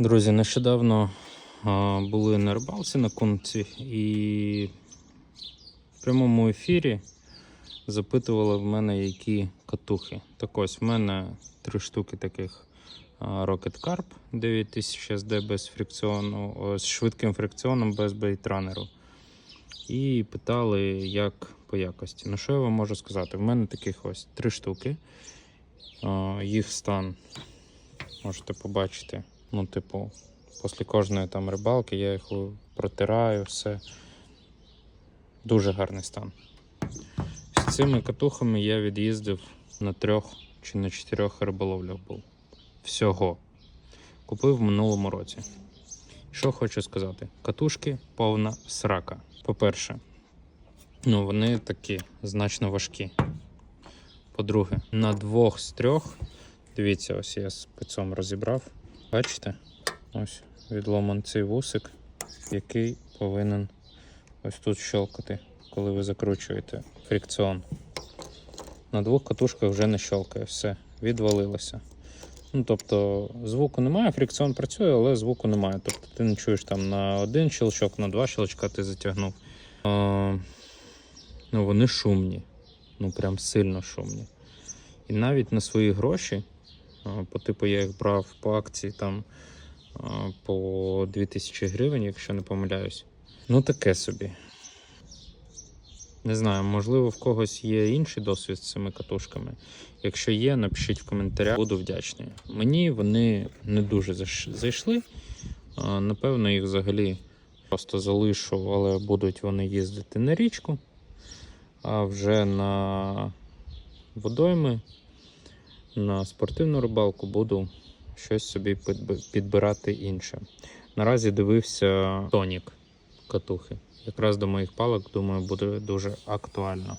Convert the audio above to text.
Друзі, нещодавно були на рибалці на конці і в прямому ефірі запитували в мене, які катухи. Так ось в мене три штуки таких Rocket Carp 9000 SD без фрикціону, з швидким фрикціоном без бейтранеру. І питали, як по якості. Ну, що я вам можу сказати? В мене таких ось три штуки. Їх стан можете побачити. Ну, типу, після кожної там рибалки я їх протираю, все. Дуже гарний стан. З цими катухами я від'їздив на трьох чи на чотирьох риболовлях був. Всього. Купив в минулому році. Що хочу сказати? Катушки повна срака. По-перше, ну вони такі значно важкі. По-друге, на двох з трьох, дивіться, ось я спецом розібрав. Бачите? Ось відломан цей вусик, який повинен ось тут щелкати, коли ви закручуєте фрикціон. На двох катушках вже не щелкає, все, відвалилося. Ну, тобто звуку немає, фрикціон працює, але звуку немає. Тобто ти не чуєш там на один щелчок, на два щелчка ти затягнув. А, ну, вони шумні. Ну прям сильно шумні. І навіть на свої гроші, по типу я їх брав по акції там по 2000 гривень, якщо не помиляюсь. Ну таке собі. Не знаю, можливо, в когось є інший досвід з цими катушками. Якщо є, напишіть в коментарях, буду вдячний. Мені вони не дуже зайшли. Напевно, їх взагалі просто залишу, але будуть вони їздити на річку, а вже на водойми, на спортивну рибалку буду щось собі підби- підбирати інше. Наразі дивився тонік катухи. Якраз до моїх палок, думаю, буде дуже актуально.